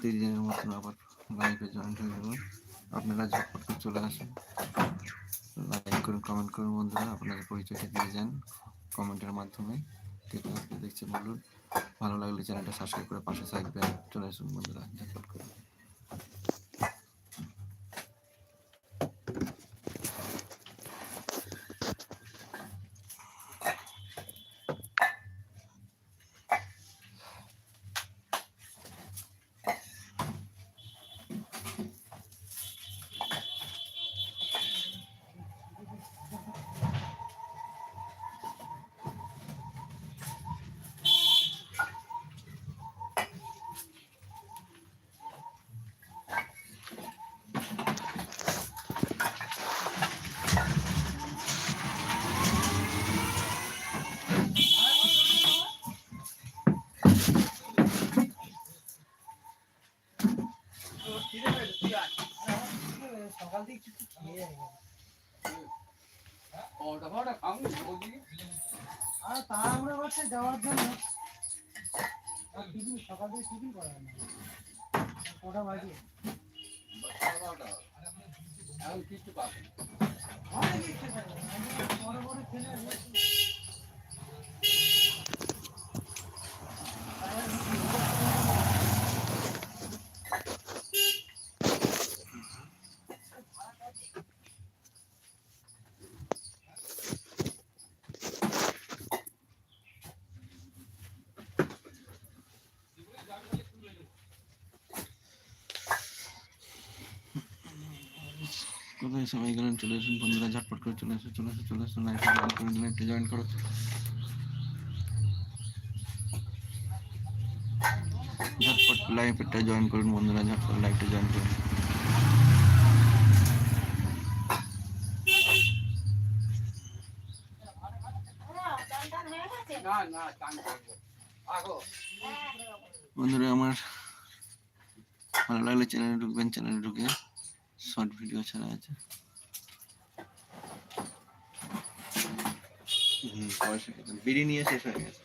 তিরিশ দিনের মতন আবার লাইভে জয়েন হয়ে যাব আপনারা ঝটপট করে চলে আসুন। লাইক করুন কমেন্ট করুন বন্ধুরা। আপনাদের পরিচয়টা দিয়ে যান কমেন্টের মাধ্যমে। ঠিক দেখছি বলুন। ভালো লাগলে চ্যানেলটা সাবস্ক্রাইব করে পাশে সাইড চলে আসুন বন্ধুরা করা হয় না কটা বাজে অনেক ইচ্ছে করে। আমাদের বড় বড় ছেলে আছে। কোথায়? সবাই গেলেন চলে আসুন, বন্ধুরা, ঝটপট করে চলে আসুন চলে আসুন চলে আসুন লাইভে জয়েন করে লাইভে জয়েন করো। ঝটপট লাইভটা জয়েন করুন, বন্ধুরা, ঝটপট লাইভটা জয়েন করুন। বন্ধুরা, আমার ভালো লাগলে চ্যানেলে ঢুকবেন চ্যানেলে ঢুকে। শর্ট ভিডিও ছাড়া আছে। হুম, পয়সা বিড়ি নিয়ে শেষ হয়ে গেছে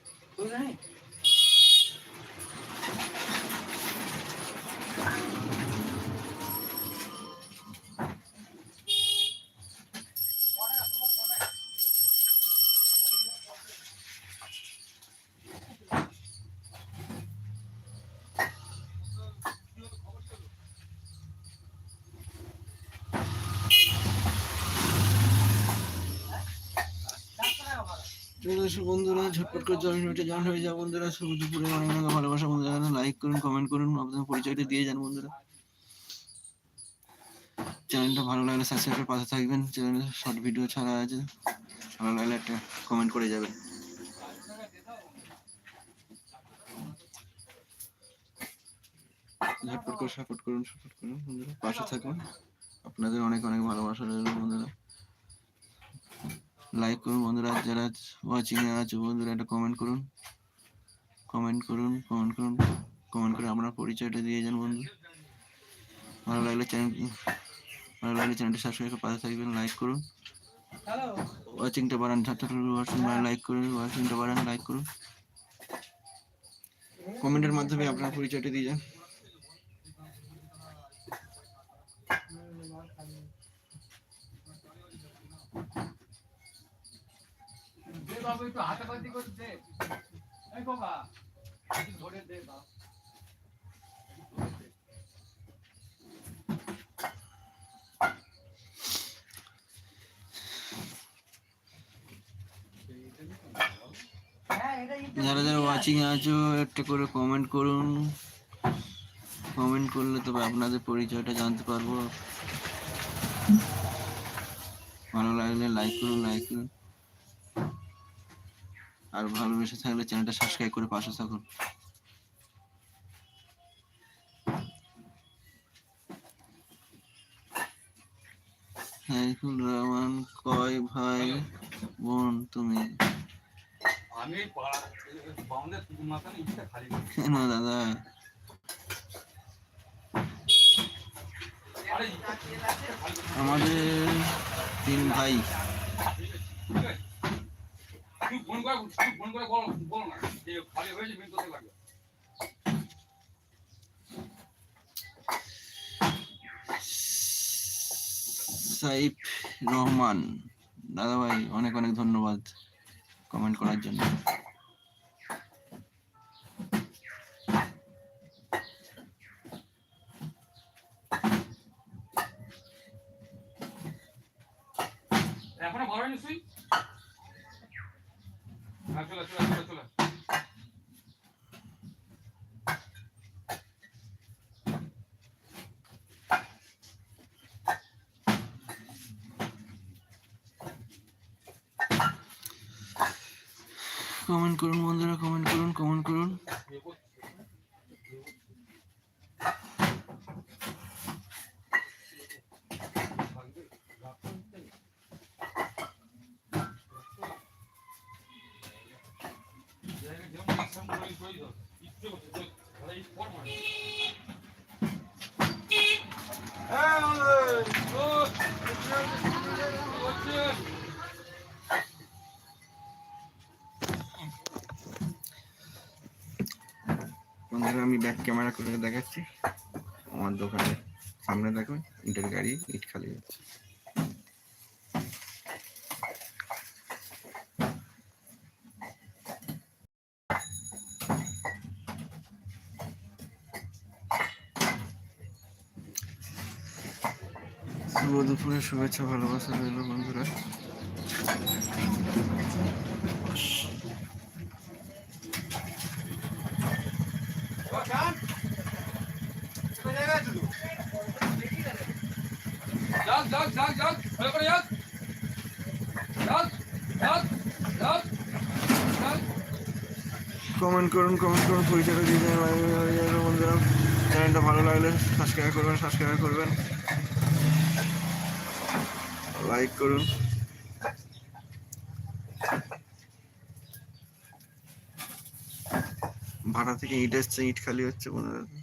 চলে এসো বন্ধুরা ঝটপট করে জয়েন হয়ে জয়েন হয়ে যাও বন্ধুরা। শুভ দুপুরে অনেক ভালোবাসা বন্ধুরা। লাইক করুন কমেন্ট করুন, আপনাদের পরিচয়টা দিয়ে যান বন্ধুরা। চ্যানেলটা ভালো লাগলে সাবস্ক্রাইব করে পাশে থাকবেন। চ্যানেলে শর্ট ভিডিও ছাড়া আছে। ভালো লাগলে একটা কমেন্ট করে যাবেন। ঝটপট করে সাপোর্ট করুন সাপোর্ট করুন বন্ধুরা। পাশে থাকুন। আপনাদের অনেক অনেক ভালোবাসা রইল বন্ধুরা। লাইক করুন বন্ধুরা, যারা ওয়াচিং এ আছে বন্ধুরা, একটা কমেন্ট করুন। কমেন্ট করুন কমেন্ট করুন কমেন্ট করে আপনার পরিচয়টা দিয়ে যান বন্ধু। ভালো লাগলে চ্যানেল ভালো লাগলে চ্যানেলটি সাবস্ক্রাইব করে পাশে থাকবেন লাইক করুন। ওয়াচিংটা বাড়ান ওয়াচিং বাড়ান লাইক করুন ওয়াচিংটা বাড়ান লাইক করুন। কমেন্টের মাধ্যমে আপনার পরিচয়টা দিয়ে যান। হ্যাঁ যারা যারা ওয়াচিং আছো একটা করে কমেন্ট করুন। কমেন্ট করলে তবে আপনাদের পরিচয়টা জানতে পারব। ভালো লাগলে লাইক করুন লাইক করুন। আর ভালোবেসে থাকলে চ্যানেলটা সাবস্ক্রাইব করে পাশে থাকুন। সাইফুল রহমান কয় ভাই বোন তুমি। কেন দাদা। আমাদের তিন ভাই। ফোন করে ফোন করে সাইফ রহমান দাদা ভাই অনেক অনেক ধন্যবাদ কমেন্ট করার জন্য। এখনও বড় নিশ্চয়ই চলে কমেন্ট করুন বন্ধুরা কমেন্ট করুন কমেন্ট করুন। বন্ধুরা, আমি ব্যাক ক্যামেরা করে দেখাচ্ছি। আমার দোকানের সামনে দেখুন ইটের গাড়ি ইট খালি যাচ্ছে শুভ দুপুরের শুভেচ্ছা, ভালোবাসা রইল বন্ধুরা। কমেন্ট করুন কমেন্ট করুন, পরিচয়টা দিয়ে দেন বন্ধুরা, চ্যানেলটা ভালো লাগলে সাবস্ক্রাইব করবেন সাবস্ক্রাইব করবেন। লাইক করুন। ভাড়া থেকে ইট এসছে, ইট খালি হচ্ছে, বন্ধুরা।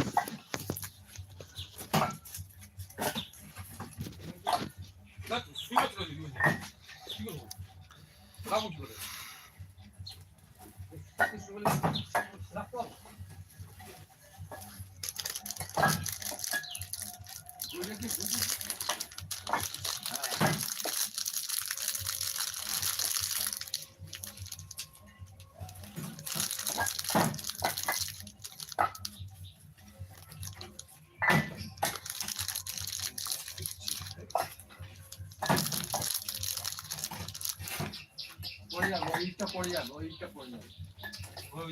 পড়ে যাবে ওই ইটটা পড়ে যাবে। ওই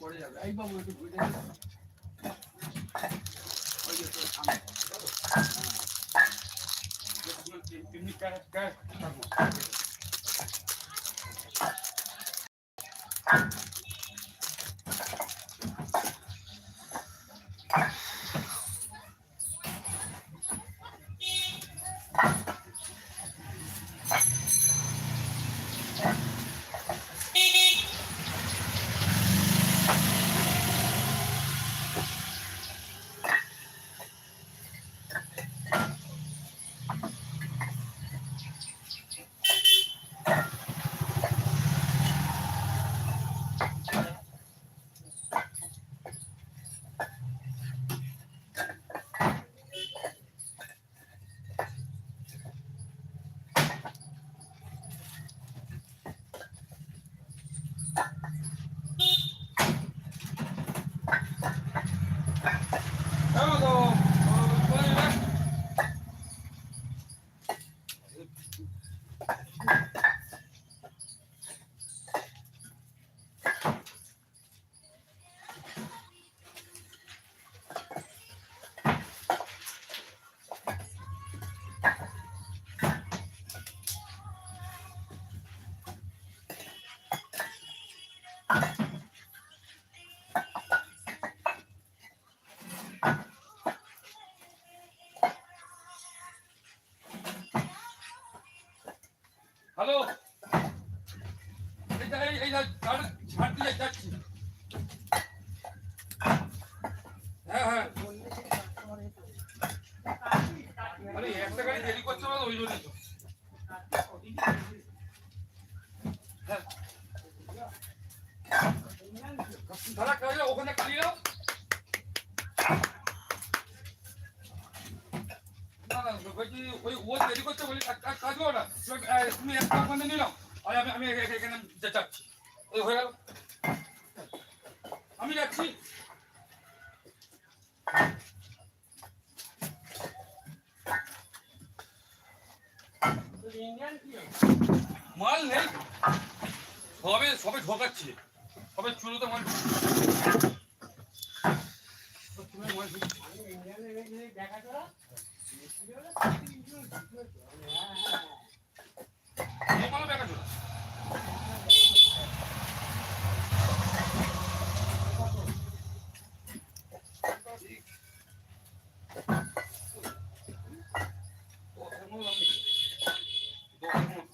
পড়ে পড়ে একটু তিনটি ਹਲੋ ਇੱਧਰ ਇੱਧਰ ਕੱਢ মাল নেই। সবে সবে ঢোকাচ্ছে। সবে চুলোতে মাল চুলোতে মাল ঢুকছে। এই মালও দেখা চলে। দশের মতো দাম নেই। দশের মতো।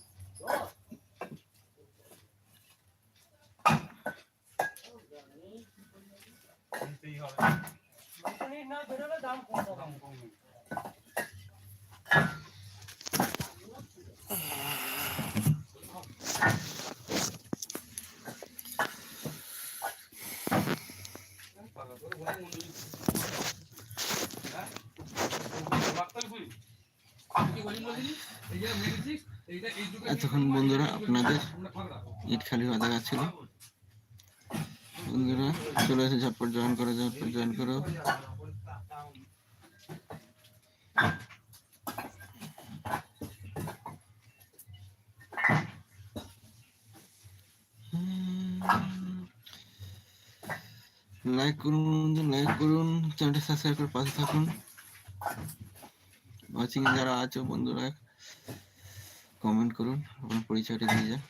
নিতেই হবে। না বেরোলে দাম কম হবে। দাম কম নেই। পাকা করে বলে মনে নেই। হ্যাঁ? বাক্তাল কই? তুই কি বলি বলিনি? এই যে মেরেছিস, এইটা এই যুগে- এতক্ষণ বন্ধুরা আপনাদের। ইট খালি হওয়া দেখাচ্ছিল বন্ধুরা, চলে এসে, ঝটপট জয়েন করো, ঝটপট জয়েন করো লাইক করুন বন্ধু লাইক করুন চ্যানেলটা সাবস্ক্রাইব করে পাশে থাকুন ওয়াচিং যারা আছো বন্ধুরা কমেন্ট করুন আপনার পরিচয়টা দিয়ে যান।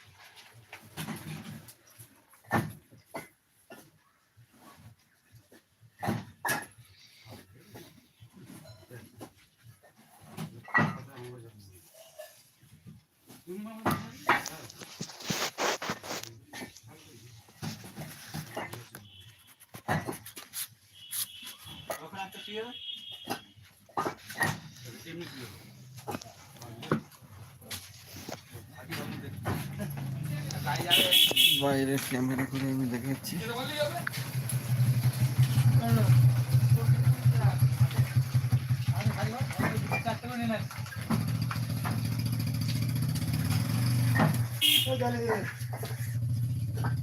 বাইরে ক্যামেরা করে আমি দেখাচ্ছি যেটা বললেই হবে?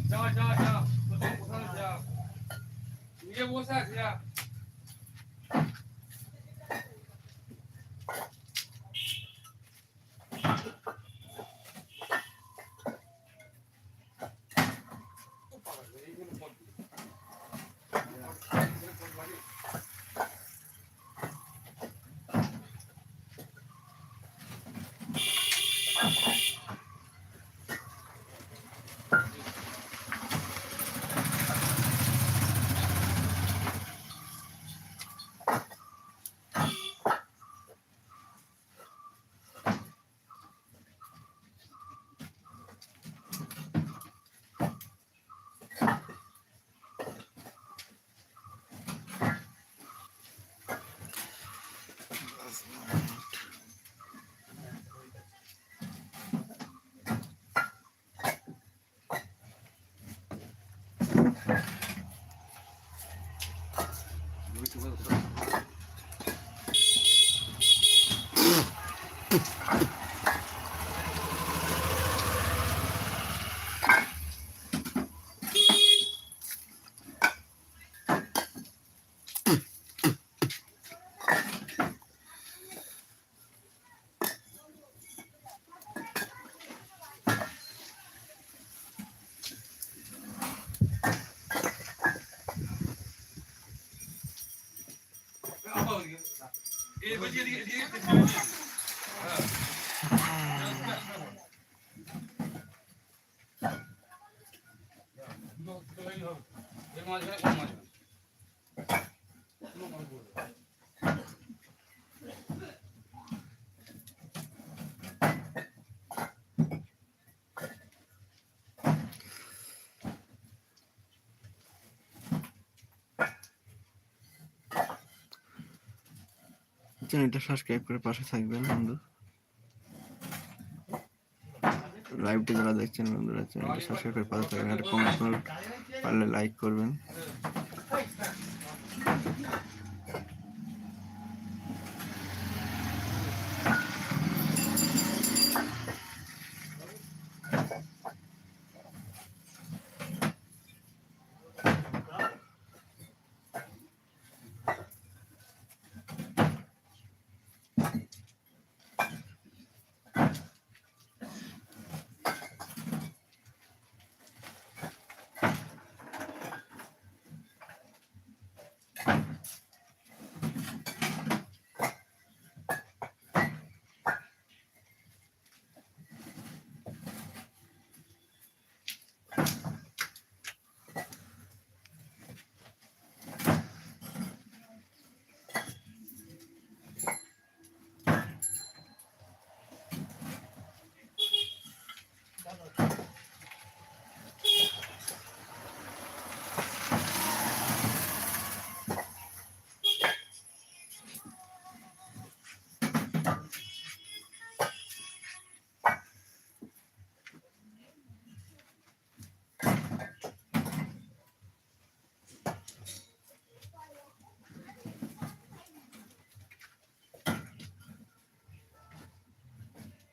যা, যা, যা। কোথাও কোথাও নিজে বসে আছি, যা। এই বলছি এদিকে, এদিকে, এদিকে। হ্যাঁ। দুটো তৈরি হবে। এর মাঝখানে কোন মাঝখানে? কোনো মাঝ বলবে না। চ্যানেলটা সাবস্ক্রাইব করে পাশে থাকবেন, বন্ধু। লাইভটা যারা দেখছেন, বন্ধুরা, চ্যানেলটা সাবস্ক্রাইব করে পাশে থাকবেন। আর কমেন্ট পারলে লাইক করবেন।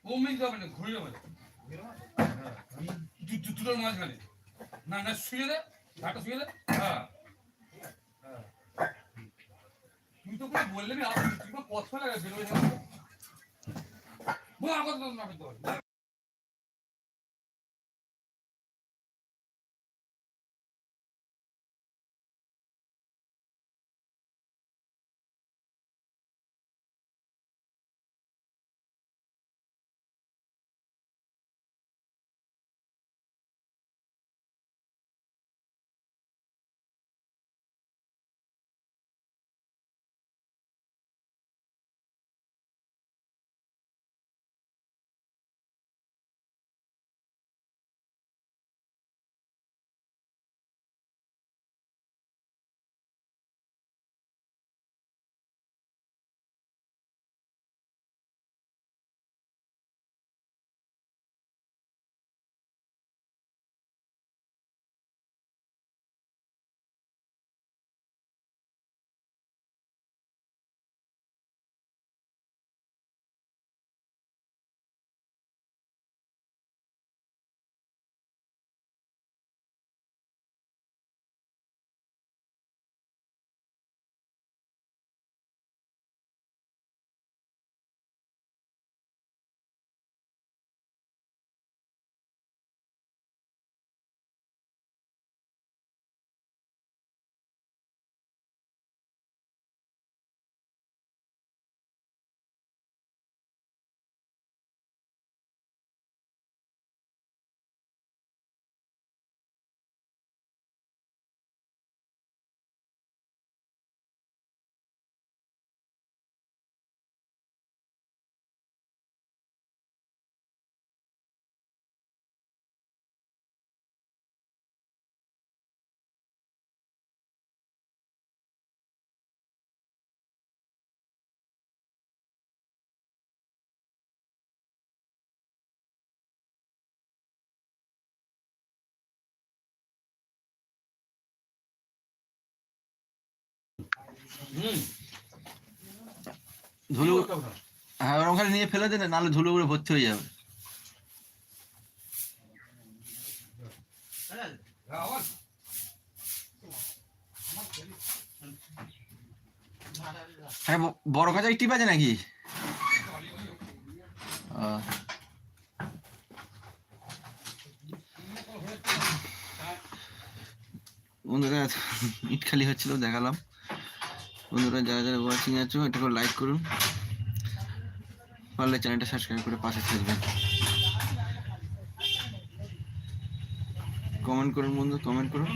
কমিং যাবে না ঘুরে যাবে দুটোর মাঝখানে। না না, শুয়ে দে ঘাটা হ্যাঁ। তুই তো করে বললে না তুই তো কথা লাগে বেরোয় না বল, আমার তো ধুলো হ্যাঁ ওরকম খালি নিয়ে ফেলে দেন নাহলে ধুলো উড়ে ভর্তি হয়ে যাবে। হ্যাঁ বড় কাঁচাই টিপ আছে নাকি? বন্ধুরা, ইট খালি হচ্ছিল, দেখালাম। বন্ধুরা, যারা যারা ওয়াচিং আছো এটা করে লাইক করুন। পারলে চ্যানেলটা সাবস্ক্রাইব করে পাশে থাকবেন। কমেন্ট করুন বন্ধু কমেন্ট করুন।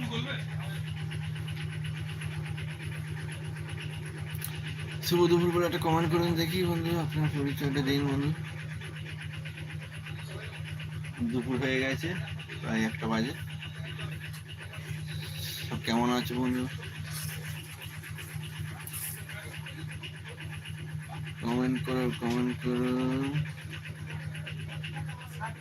শুভ দুপুর করে একটা কমেন্ট করুন দেখি বন্ধু, আপনার পরিচয়টা দিন বন্ধু। দুপুর হয়ে গেছে, প্রায় একটা বাজে। সব কেমন আছে বন্ধু? করো কমেন্ট করো। ষাট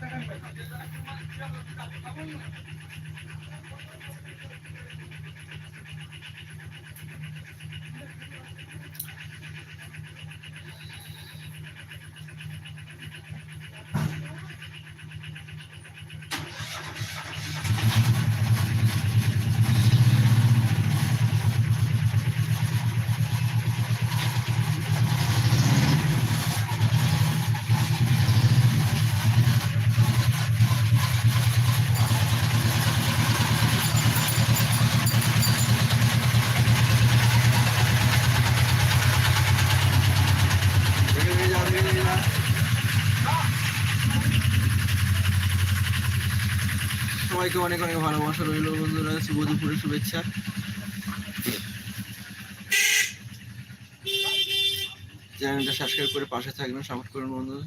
সবাইকে অনেক অনেক ভালোবাসা রইল বন্ধুরা শুভ দুপুরের শুভেচ্ছা। চ্যানেলটা সাবস্ক্রাইব করে পাশে থাকবেন সাপোর্ট করুন বন্ধুরা।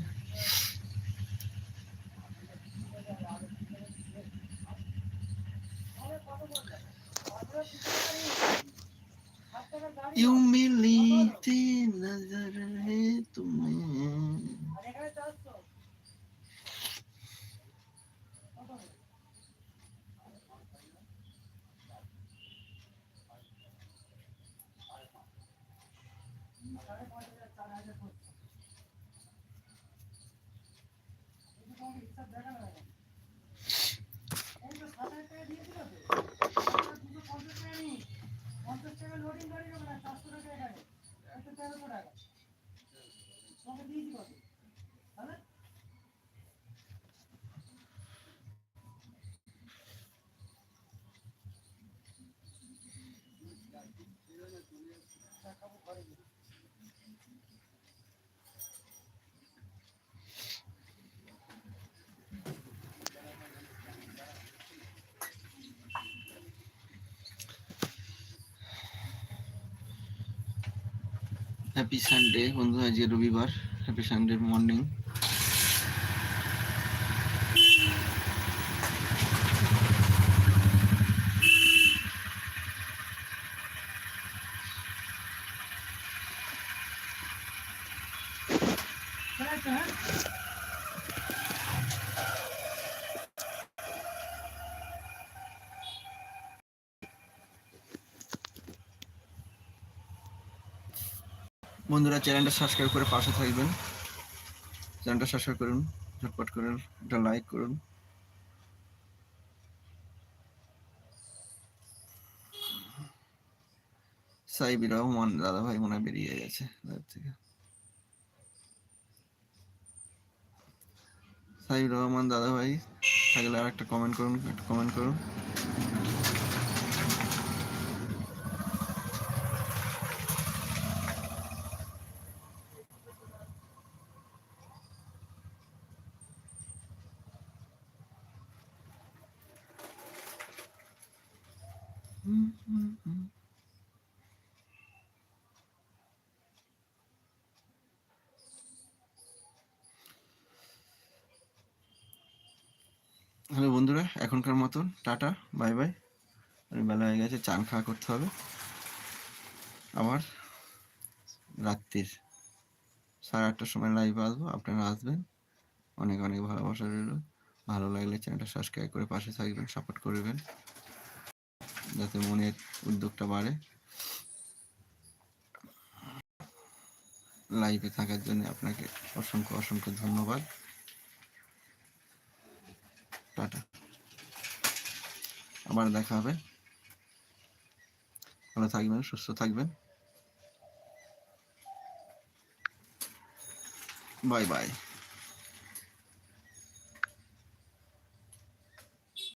হ্যাপি সানডে বন্ধু আজকে রবিবার। হ্যাপি সানডে মর্নিং বন্ধুরা, চ্যানেলটা সাবস্ক্রাইব করে পাশে থাকবেন। চ্যানেলটা সাবস্ক্রাইব করুন, ঝটপট করুন, একটা লাইক করুন। সাইবি রহমান দাদা ভাই মনে বেরিয়ে গেছে লাইভ থেকে। সাইবি রহমান দাদা ভাই থাকলে আর একটা কমেন্ট করুন, একটা কমেন্ট করুন। হ্যালো বন্ধুরা, এখনকার মতন টাটা, বাই বাই। অনেক বেলা হয়ে গেছে, চান খাওয়া করতে হবে। আবার রাত্রির সাড়ে আটটার সময় লাইভ আসব, আপনারা আসবেন। অনেক অনেক ভালোবাসা রইল। ভালো লাগলে চ্যানেলটা সাবস্ক্রাইব করে পাশে থাকবেন সাপোর্ট করবেন। যাতে মনের উদ্যোগটা বাড়ে। লাইভে থাকার জন্য আপনাকে অসংখ্য অসংখ্য ধন্যবাদ। টাটা। আবার দেখা হবে। ভালো থাকবেন সুস্থ থাকবেন। Bye bye.